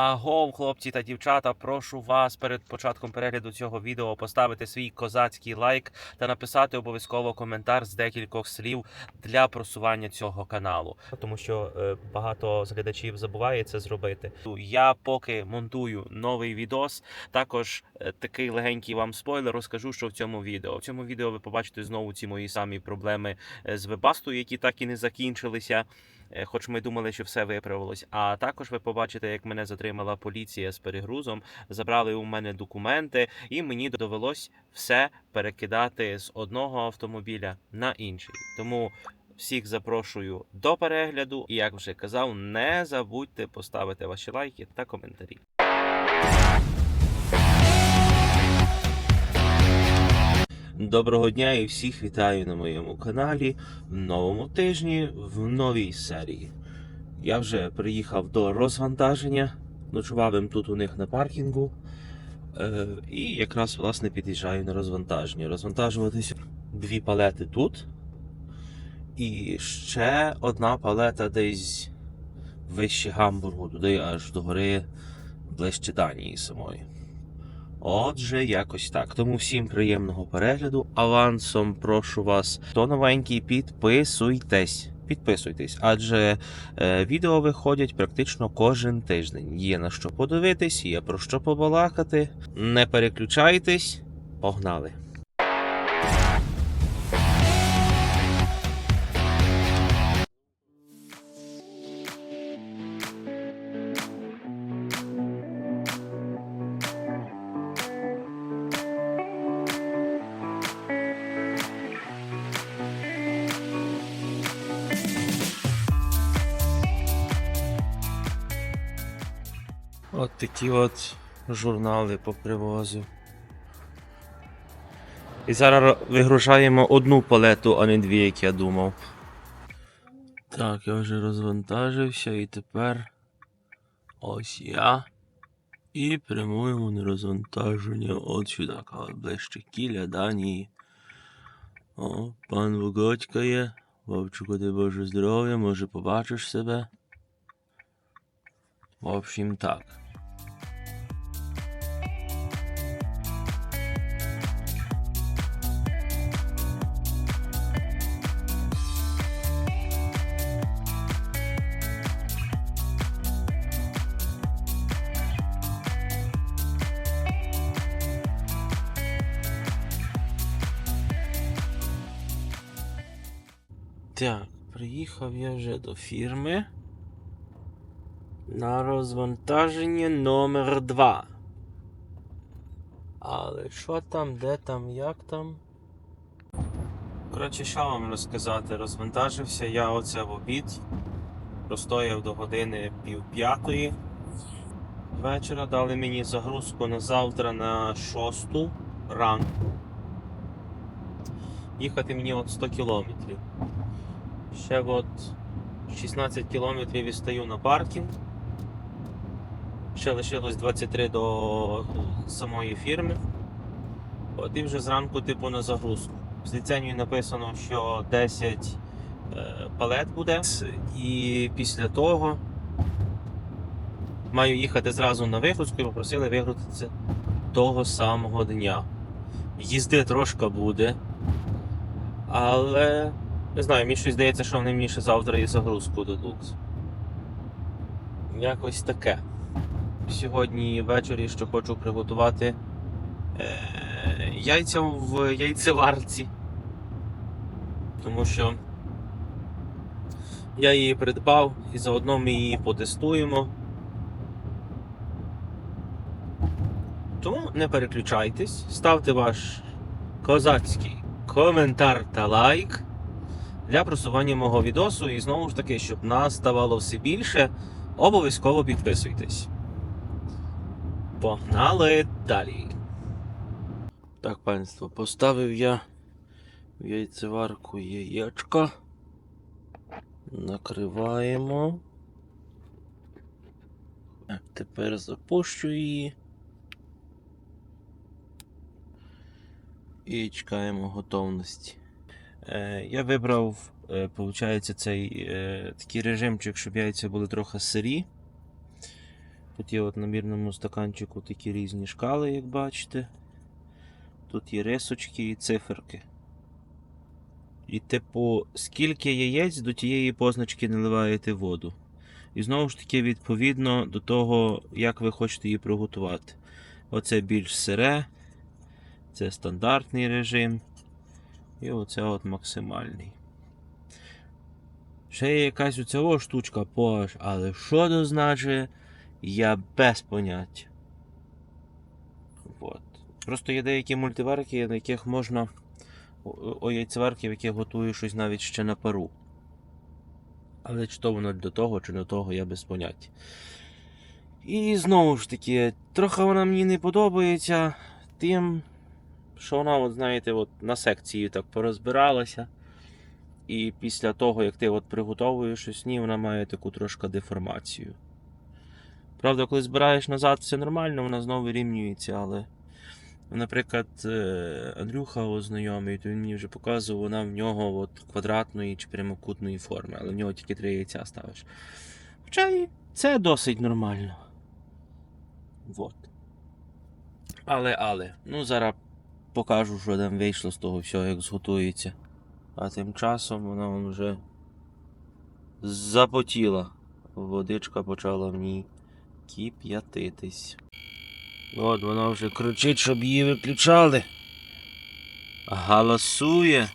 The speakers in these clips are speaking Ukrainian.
Агов, хлопці та дівчата, прошу вас перед початком перегляду цього відео поставити свій козацький лайк та написати обов'язково коментар з декількох слів для просування цього каналу. Тому що е, багато глядачів забуває це зробити. Я поки монтую новий відос. Також е, такий легенький вам спойлер розкажу, що в цьому відео. В цьому відео ви побачите знову ці мої самі проблеми е, з вебастою, які так і не закінчилися. Е, Хоч ми думали, що все виправилось. А також ви побачите, як мене затримала поліція з перегрузом, забрали у мене документи, і мені довелось все перекидати з одного автомобіля на інший. Тому всіх запрошую до перегляду. І як вже казав, не забудьте поставити ваші лайки та коментарі. Доброго дня і всіх вітаю на моєму каналі в новому тижні в новій серії. Я вже приїхав до розвантаження, ночував їм тут у них на паркінгу. Е, і якраз власне під'їжджаю на розвантаження. Розвантажуватися дві палети тут. І ще одна палета десь вище Гамбургу, туди аж до гори ближче Данії самої. Отже, якось так. Тому всім приємного перегляду. Авансом прошу вас, хто новенький, підписуйтесь. Підписуйтесь, адже е, відео виходять практично кожен тиждень. Є на що подивитись, є про що побалакати. Не переключайтесь, погнали! От такі от журнали по привозу. І зараз вигружаємо одну палету, а не дві, як я думав. Так, я вже розвантажився і тепер ось я. І прямуємо на розвантаження от сюди, ближче кіля Данії. О, пан Вогодька є. Вовчику, дай Боже здоров'я, може побачиш себе. В общем, так. Так, приїхав я вже до фірми. На розвантаження номер 2 Але що там, де там, як там? Коротше, що вам розказати? Розвантажився я оце в обід. Простояв до години пів п'ятої. Вечора дали мені загрузку на завтра на 6 ранку. Їхати мені от 100 кілометрів. Ще от 16 кілометрів і стою на паркінг. Ще лишилось 23 до самої фірми. От і вже зранку, типу, на загрузку. З ліцензією написано, що 10 е, палет буде. І після того маю їхати зразу на вигрузку і попросили вигрузитися того самого дня. Їзди трошки буде, але не знаю, мені щось здається, що вони мені ще завтра і загрузку дадуть. Якось таке. Сьогодні ввечері що хочу приготувати е, яйця в яйцеварці. Тому що я її придбав і заодно ми її потестуємо. Тому не переключайтесь, ставте ваш козацький коментар та лайк для просування мого відосу. І знову ж таки, щоб нас ставало все більше, обов'язково підписуйтесь. Погнали далі. Так, панство, поставив я в яйцеварку яєчко. Накриваємо. Тепер запущу її. І чекаємо готовності. Е, я вибрав, е, виходить, цей е, такий режимчик, щоб яйця були трохи сирі. Тут є от на мірному стаканчику такі різні шкали, як бачите. Тут є рисочки і циферки. І, типу, скільки яєць до тієї позначки наливаєте воду. І знову ж таки, відповідно до того, як ви хочете її приготувати. Оце більш сире, це стандартний режим. І оце от максимальний. Ще є якась оця штучка пош, але що то значить, я без поняття. От. Просто є деякі мультиварки, на яких можна. О яйцеварки, в яких готую щось навіть ще на пару. Але чи то воно до того, чи до того, я без поняття. І знову ж таки, трохи вона мені не подобається тим, що вона, от, знаєте, от на секції так порозбиралася. І після того, як ти от приготовуєш щось, ні, вона має таку трошки деформацію. Правда, коли збираєш назад, все нормально, вона знову вирівнюється, але. Наприклад, е, Андрюха ось знайомий, то він мені вже показував, вона в нього от квадратної чи прямокутної форми, але в нього тільки три яйця ставиш. Хоча і це досить нормально. Вот. Але, але, ну зараз покажу, що там вийшло з того всього, як зготується. А тим часом вона вон вже запотіла. Водичка почала в ній кип'ятитись. От вона вже кричить, щоб її виключали. Галасує.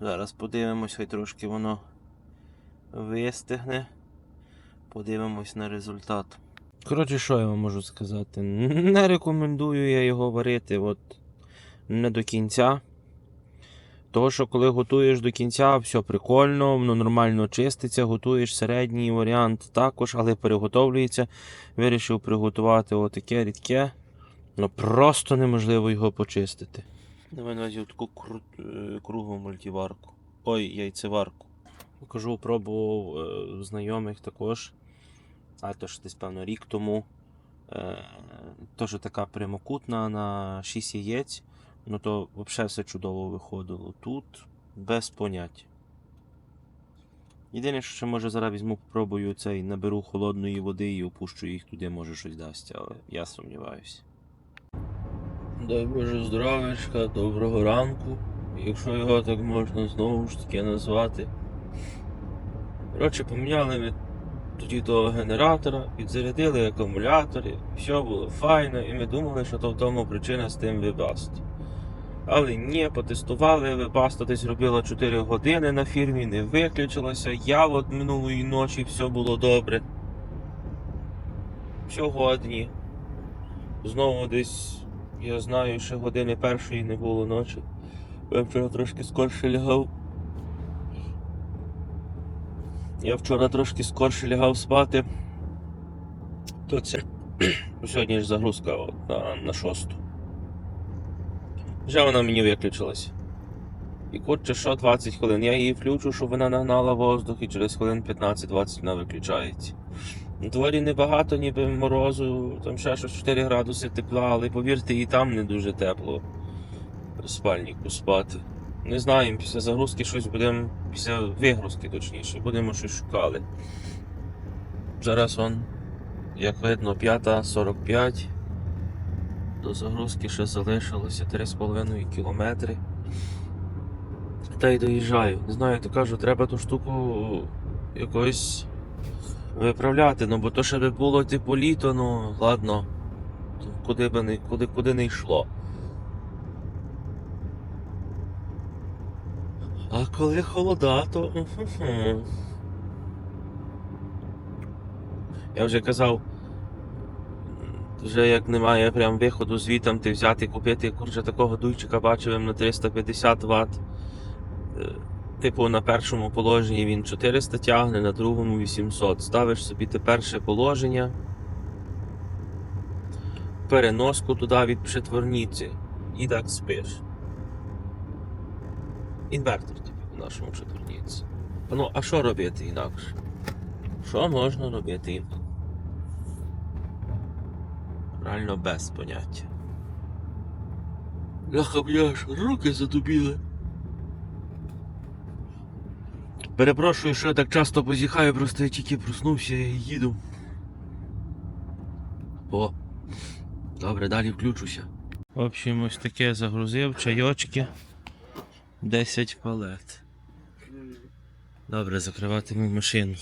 Зараз подивимось, хай трошки воно вистигне. Подивимось на результат. Коротше, що я вам можу сказати? Не рекомендую я його варити от не до кінця. Того, що коли готуєш до кінця, все прикольно, воно нормально чиститься, готуєш середній варіант також, але переготовлюється. Вирішив приготувати отаке рідке. Ну просто неможливо його почистити. Давай на увазі таку кру... е, круглу мультиварку. Ой, яйцеварку. Покажу, пробував е, знайомих також. А то ж десь, певно, рік тому. Е, Теж така прямокутна на 6 яєць. Ну то взагалі все чудово виходило. Тут без поняття. Єдине, що ще може зараз візьму, попробую цей, наберу холодної води і опущу їх туди, може щось дасть, але я сумніваюся. Дай Боже здоров'ячка, доброго ранку, якщо його так можна знову ж таки назвати. Коротше, поміняли ми тоді того генератора, підзарядили акумулятори, все було файно, і ми думали, що то в тому причина з тим вибаст. Але ні, потестували, вибаста десь робила 4 години на фірмі, не виключилося. Я от минулої ночі все було добре. Сьогодні. Знову десь, я знаю, ще години першої не було ночі. Я вчора трошки скорше лягав. Я вчора трошки скорше лягав спати. То це. Сьогодні ж загрузка на, на шосту. Вже вона мені виключилась. І курче, що 20 хвилин. Я її включу, щоб вона нагнала воздух, і через хвилин 15-20 вона виключається. На дворі небагато, ніби морозу, там ще щось 4 градуси тепла, але повірте, і там не дуже тепло спальнику спати. Не знаємо, після загрузки щось будемо, після вигрузки точніше, будемо щось шукали. Зараз он, як видно, 5.45. До загрузки ще залишилося 3,5 кілометри. Та й доїжджаю. Не знаю, то кажу, треба ту штуку якось виправляти, ну бо то ще би було типу літо, ну ладно. Куди би не, куди, куди не йшло. А коли холода, то. Я вже казав, вже як немає прям виходу звітам, ти взяти купити курче такого дуйчика бачив на 350 Вт. Е, Типу на першому положенні він 400 тягне, на другому 800. Ставиш собі те перше положення, переноску туди від притворниці і так спиш. Інвертор нашому четверниці. Ну, а що робити інакше? Що можна робити інакше? Реально без поняття. Ляха бляш, руки задубіли. Перепрошую, що я так часто позіхаю, просто я тільки проснувся і їду. О, добре, далі включуся. В общем, ось таке загрузив, чайочки. 10 палет. Добре, закриватиму машину.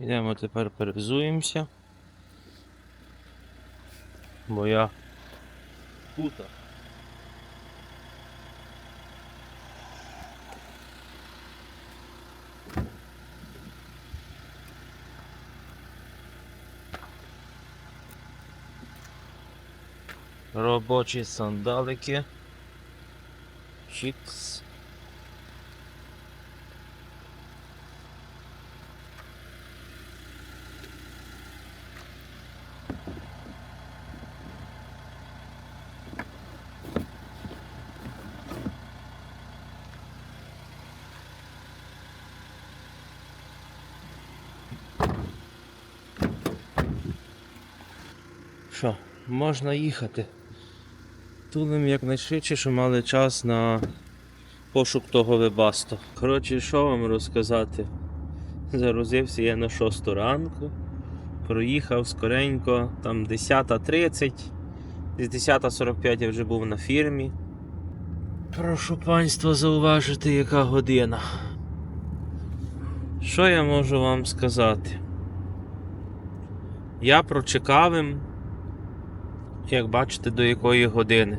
Йдемо тепер перевзуємося. Бо я тут. Робочі сандалики. Чікс. Що, можна їхати. Тулим якнайшвидше, що мали час на пошук того вебасту. Коротше, що вам розказати? Загрузився я на 6 ранку, проїхав скоренько, там 10.30, з 10.45 я вже був на фірмі. Прошу панства зауважити, яка година. Що я можу вам сказати? Я прочекавим, як бачите, до якої години.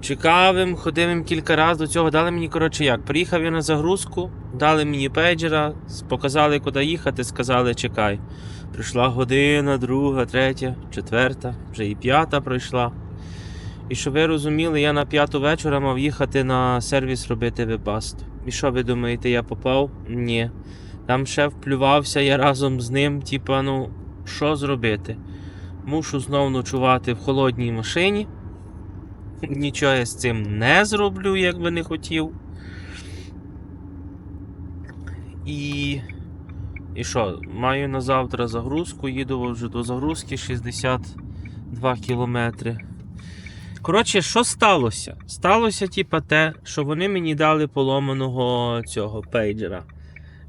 Чекавим, ходив кілька разів до цього. Дали мені, коротше, як. Приїхав я на загрузку, дали мені пейджера, показали, куди їхати, сказали, чекай. Прийшла година, друга, третя, четверта, вже і п'ята пройшла. І щоб ви розуміли, я на п'яту вечора мав їхати на сервіс робити вебаст. І що ви думаєте, я попав? Ні. Там шеф плювався, я разом з ним, типа, ну, що зробити? Мушу знов ночувати в холодній машині. Нічого я з цим не зроблю, як би не хотів. І. І що? Маю на завтра загрузку, їду вже до загрузки 62 кілометри. Коротше, що сталося? Сталося, типа, те, що вони мені дали поломаного цього пейджера.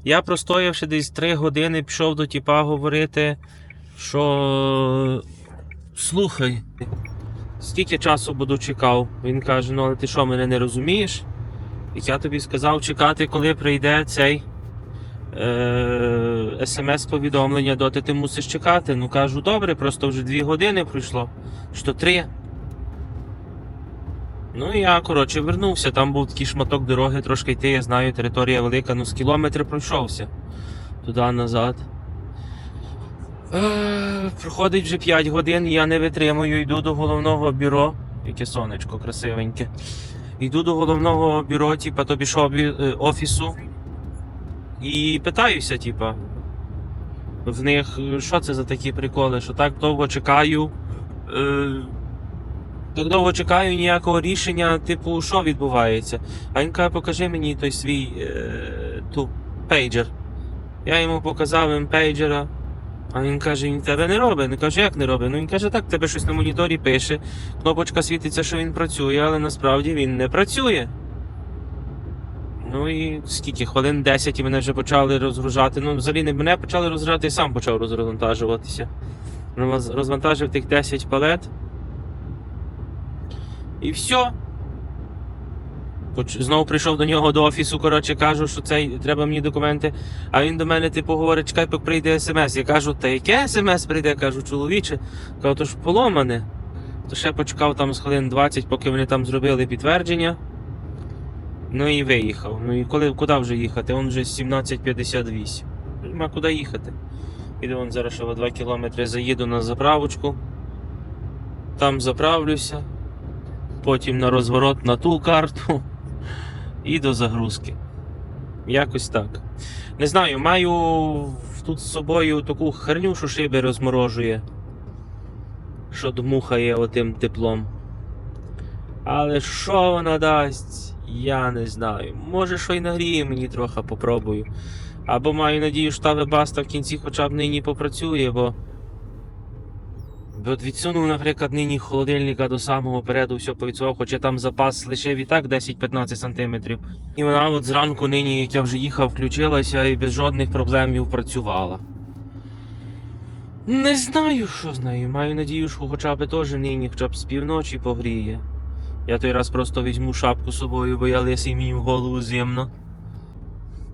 Я простоявши десь 3 години, пішов до тіпа говорити, що слухай, скільки часу буду чекав. Він каже: ну але ти що, мене не розумієш? І я тобі сказав чекати, коли прийде цей е- смс-повідомлення, доти ти мусиш чекати. Ну кажу, добре, просто вже 2 години пройшло. Що 3. Ну і я, коротше, вернувся. Там був такий шматок дороги, трошки йти, я знаю, територія велика, ну з кілометри пройшовся туди назад. Е, проходить вже 5 годин, я не витримую, йду до головного бюро. Яке сонечко красивеньке. Йду до головного бюро, типа тобі що, е, офісу. І питаюся, типа. В них, е, що це за такі приколи, що так довго чекаю. Е, так довго чекаю ніякого рішення, типу, що відбувається. А він каже, покажи мені той свій е, ту, пейджер. Я йому показав їм пейджера. А він каже, він тебе не робить. Він каже, як не робить? Ну він каже, так, тебе щось на моніторі пише. Кнопочка світиться, що він працює, але насправді він не працює. Ну і скільки? Хвилин 10 і мене вже почали розгружати. Ну, взагалі не мене почали розгружати, я сам почав розвантажуватися. Розвантажив тих 10 палет. І все. Знову прийшов до нього до офісу, коротше, кажу, що це треба мені документи. А він до мене, типу, говорить, чекай, поки прийде смс. Я кажу, та яке смс прийде? кажу, чоловіче. Кажу, то ж поломане. То ще почекав там з хвилин 20, поки вони там зробили підтвердження. Ну і виїхав. Ну і коли, куди вже їхати? Он вже 17.58. Нема куди їхати. Іду вон зараз ще 2 кілометри заїду на заправочку. Там заправлюся. Потім на розворот на ту карту. І до загрузки. Якось так. Не знаю, маю тут з собою таку херню, що шиби розморожує. Що дмухає отим теплом. Але що вона дасть, я не знаю. Може, що й нагріє мені трохи попробую. Або маю надію, що та вебаста в кінці хоча б нині попрацює, бо. От відсунув, наприклад, нині холодильника до самого переду все повідсував, хоча там запас лишив і так 10-15 см. І вона от зранку нині, як я вже їхав, включилася і без жодних проблем працювала. Не знаю, що з нею. Маю надію, що хоча б теж нині, хоча б з півночі погріє. Я той раз просто візьму шапку з собою, бо я лисий мені в голову зимно.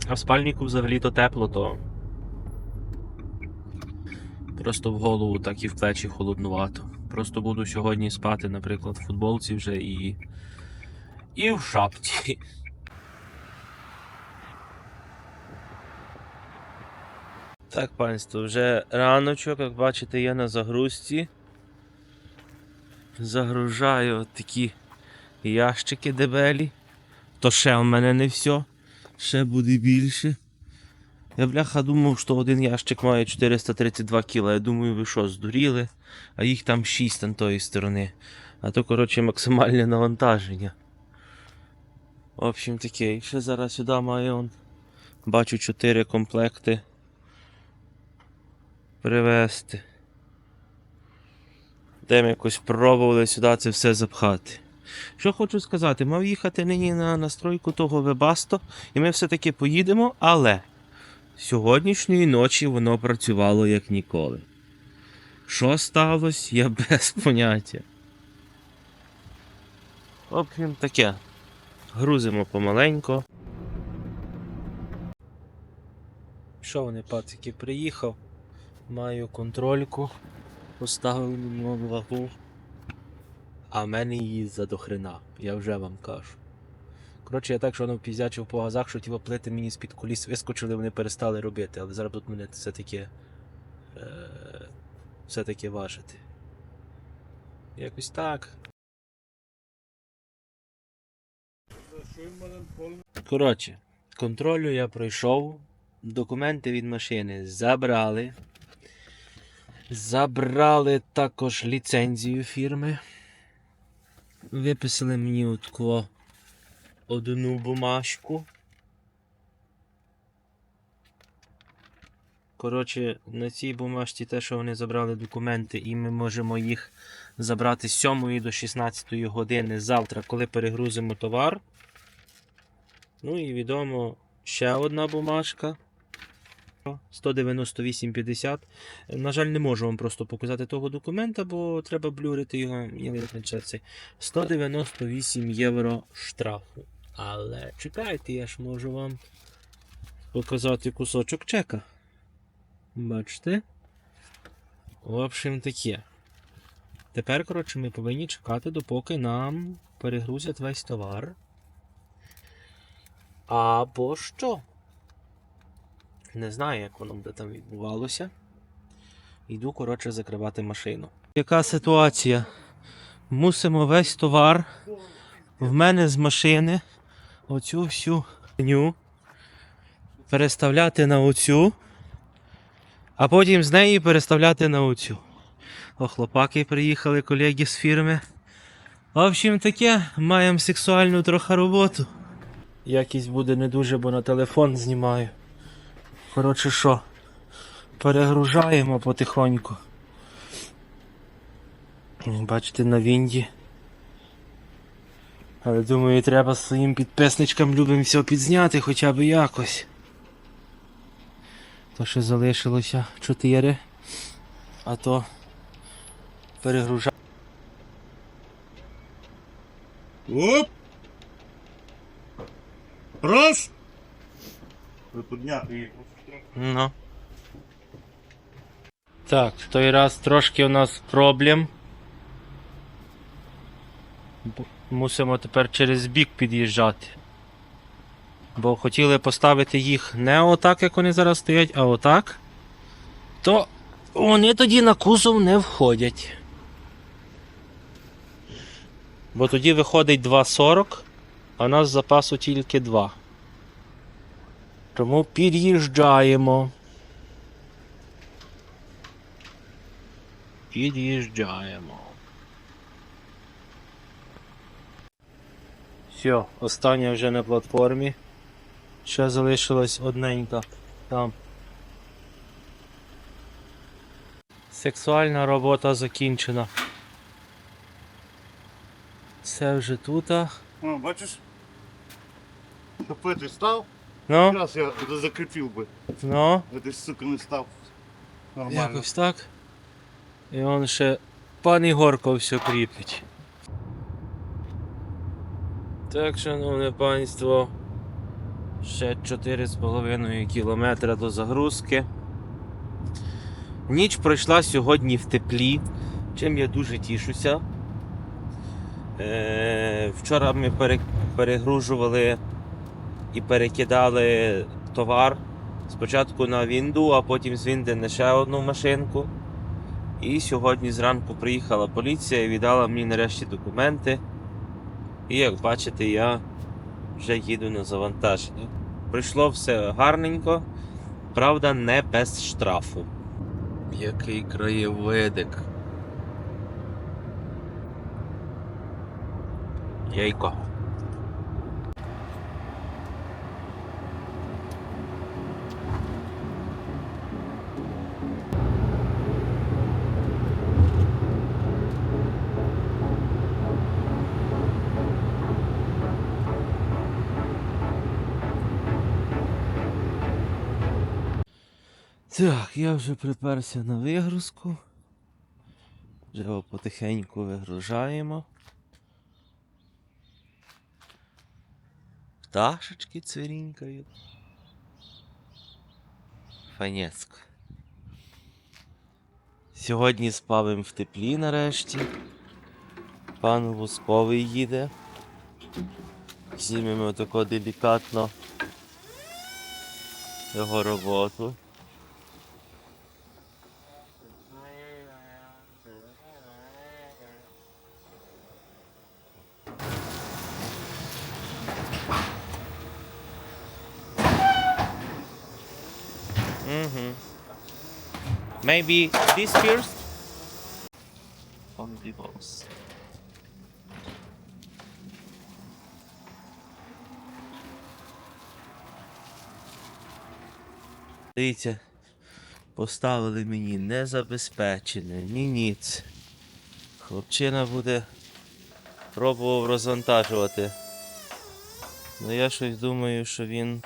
А в спальнику взагалі то тепло, то. Просто в голову, так і в плечі холоднувато. Просто буду сьогодні спати, наприклад, в футболці вже і. І в шапці. Так, панство, вже раночок, як бачите, я на загрузці. Загружаю от такі ящики дебелі. То ще в мене не все. Ще буде більше. Я бляха думав, що один ящик має 432 кіла. Я думаю, ви що, здуріли? А їх там 6 на тої сторони. А то, коротше, максимальне навантаження. В общем таке, ще зараз сюди має он. Бачу 4 комплекти. Привезти. Де ми якось пробували сюди це все запхати. Що хочу сказати, мав їхати нині на настройку того вебасто, і ми все-таки поїдемо, але сьогоднішньої ночі воно працювало як ніколи. Що сталося, я без поняття. В общем, таке. Грузимо помаленько. Що вони, пацики, приїхав. Маю контрольку. Поставив на вагу. А в мене її задохрена, я вже вам кажу. Коротше, я так, що воно впіздячив по газах, що ті плити мені з-під коліс вискочили, вони перестали робити, але зараз тут мене все-таки е, все-таки важити. Якось так. Коротше, контролю я пройшов, документи від машини забрали. Забрали також ліцензію фірми. Виписали мені отко одну бумажку. Коротше, на цій бумажці те, що вони забрали документи, і ми можемо їх забрати з 7 до 16 години завтра, коли перегрузимо товар. Ну і відомо ще одна бумажка. 198,50. На жаль, не можу вам просто показати того документа, бо треба блюрити його і визначатися. 198 євро штрафу. Але чекайте, я ж можу вам показати кусочок чека. Бачите? В общем таке. Тепер, коротше, ми повинні чекати, допоки нам перегрузять весь товар. Або що? Не знаю, як воно буде там відбувалося. Йду, коротше, закривати машину. Яка ситуація? Мусимо весь товар в мене з машини оцю всю ню переставляти на оцю, а потім з неї переставляти на оцю. О, хлопаки приїхали, колеги з фірми. В общем таке, маємо сексуальну трохи роботу. Якість буде не дуже, бо на телефон знімаю. Коротше що, перегружаємо потихоньку. Бачите, на вінді. Але думаю, треба своїм підписничкам любим все підзняти хоча б якось. То ще залишилося 4. А то перегружа. Оп! Раз! Приподняти. Ну. Так, в той раз трошки у нас проблем. Мусимо тепер через бік під'їжджати. Бо хотіли поставити їх не отак, як вони зараз стоять, а отак. То вони тоді на кузов не входять. Бо тоді виходить 2,40, а у нас запасу тільки 2. Тому під'їжджаємо. Під'їжджаємо. Все, остання вже на платформі. Ще залишилась одненька там. Сексуальна робота закінчена. Це вже тут. О, бачиш? Ти став, Ну, зараз я закріпив би. ну. А ти сука, не став. Нормально. Якось так. І он ще пан Ігорко все кріпить. Так, шановне панство, ще 4,5 кілометра до загрузки. Ніч пройшла сьогодні в теплі, чим я дуже тішуся. Е, вчора ми перегружували і перекидали товар Спочатку на Вінду, а потім з Вінди на ще одну машинку. І сьогодні зранку приїхала поліція і віддала мені нарешті документи. І як бачите, я вже їду на завантаження. Прийшло все гарненько, правда, не без штрафу. Який краєвидик. Яйко. Так, я вже приперся на вигрузку. Вже його потихеньку вигружаємо. Пташечки цвірінькають. Фанецько. Сьогодні спавим в теплі нарешті. Пан Вусковий їде. Знімемо тако делікатно його роботу. Mm-hmm. Maybe this first? On the balls. Дивіться, поставили мені незабезпечене, ні ніц. Хлопчина буде пробував розвантажувати. Ну я щось думаю, що він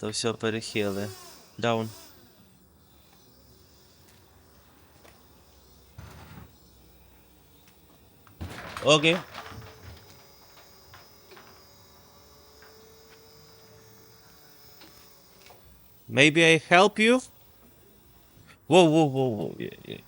то все перехили. Даун. Окей. Maybe I help you? Whoa, whoa, whoa, whoa. Yeah, yeah.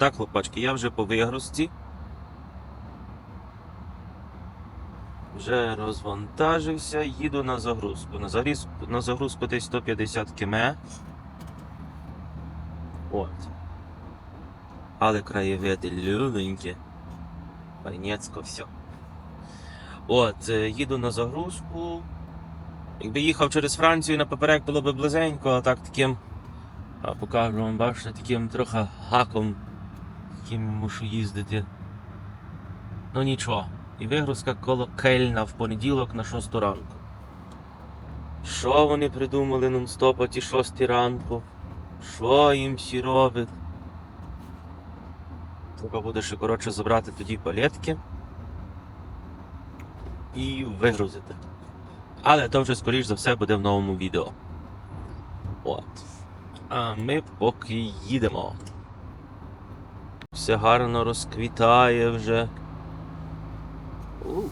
Так, хлопачки, я вже по вигрузці. Вже розвантажився, їду на загрузку. На, загріз... на загрузку десь 150 км. От. Але краєвиди любенькі. Пайнецько все. От, е, їду на загрузку. Якби їхав через Францію на поперек було б близенько, а так таким. А покажу вам, бачите, таким трохи гаком, яким мушу їздити. Ну нічого. І вигрузка коло Кельна в понеділок на 6 ранку. Що вони придумали нон-стоп о ті 6 ранку? Що їм всі робить? Треба буде ще коротше забрати тоді палетки і вигрузити. Але то вже, скоріш за все, буде в новому відео. От. А ми поки їдемо. Все гарно розквітає вже. У,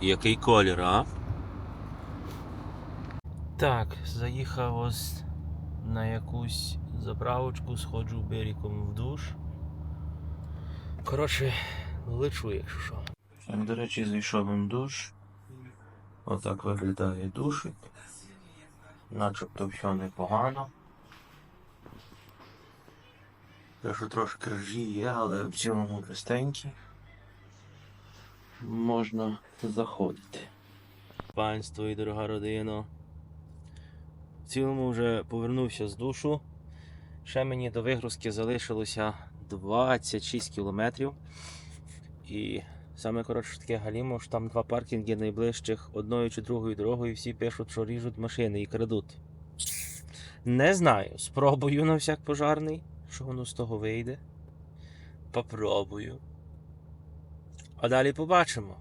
який колір, а? Так, заїхав ось на якусь заправочку, сходжу беріком в душ. Коротше, лечу, якщо що. Так, до речі, зайшов в душ. Отак виглядає душик. Начебто все непогано. Те, що трошки ржі є, але в цілому чистенький. Можна заходити. Панство і дорога родина. В цілому вже повернувся з душу. Ще мені до вигрузки залишилося 26 кілометрів. І саме коротше таке галімо, що там два паркінги найближчих одною чи другою дорогою, всі пишуть, що ріжуть машини і крадуть. Не знаю, спробую на всяк пожарний, що воно з того вийде. Попробую. А далі побачимо.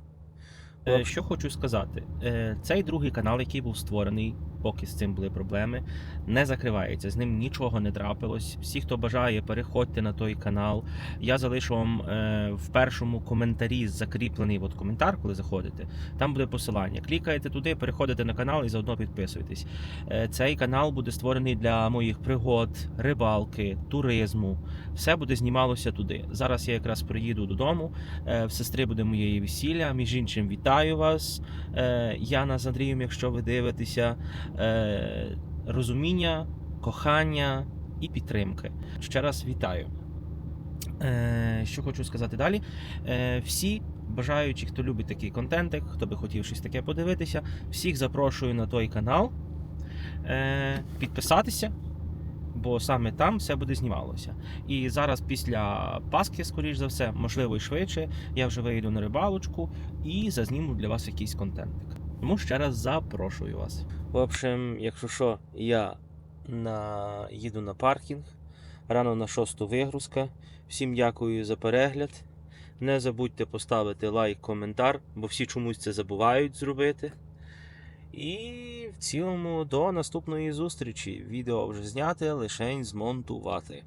Е, Що хочу сказати, Е, цей другий канал, який був створений, поки з цим були проблеми, не закривається. З ним нічого не трапилось. Всі, хто бажає, переходьте на той канал. Я залишу вам е, в першому коментарі закріплений от коментар, коли заходите. Там буде посилання. Клікаєте туди, переходите на канал і заодно підписуєтесь. Е, Цей канал буде створений для моїх пригод, рибалки, туризму. Все буде знімалося туди. Зараз я якраз приїду додому. Е, В сестри буде моєї весілля. Між іншим, вітаю вас. Яна з Андрієм, якщо ви дивитеся, Е, розуміння, кохання і підтримки. Ще раз вітаю. Е, Що хочу сказати далі. Е, Всі бажаючі, хто любить такий контентик, хто би хотів щось таке подивитися, всіх запрошую на той канал. Підписатися. Бо саме там все буде знімалося. І зараз після Пасхи, скоріш за все, можливо, і швидше, я вже вийду на рибалочку і зазніму для вас якийсь контентик. Тому ще раз запрошую вас. В общем, якщо що, я на... їду на паркінг. Рано на шосту вигрузка. Всім дякую за перегляд. Не забудьте поставити лайк, коментар, бо всі чомусь це забувають зробити. І в цілому до наступної зустрічі. Відео вже зняте, лишень змонтувати.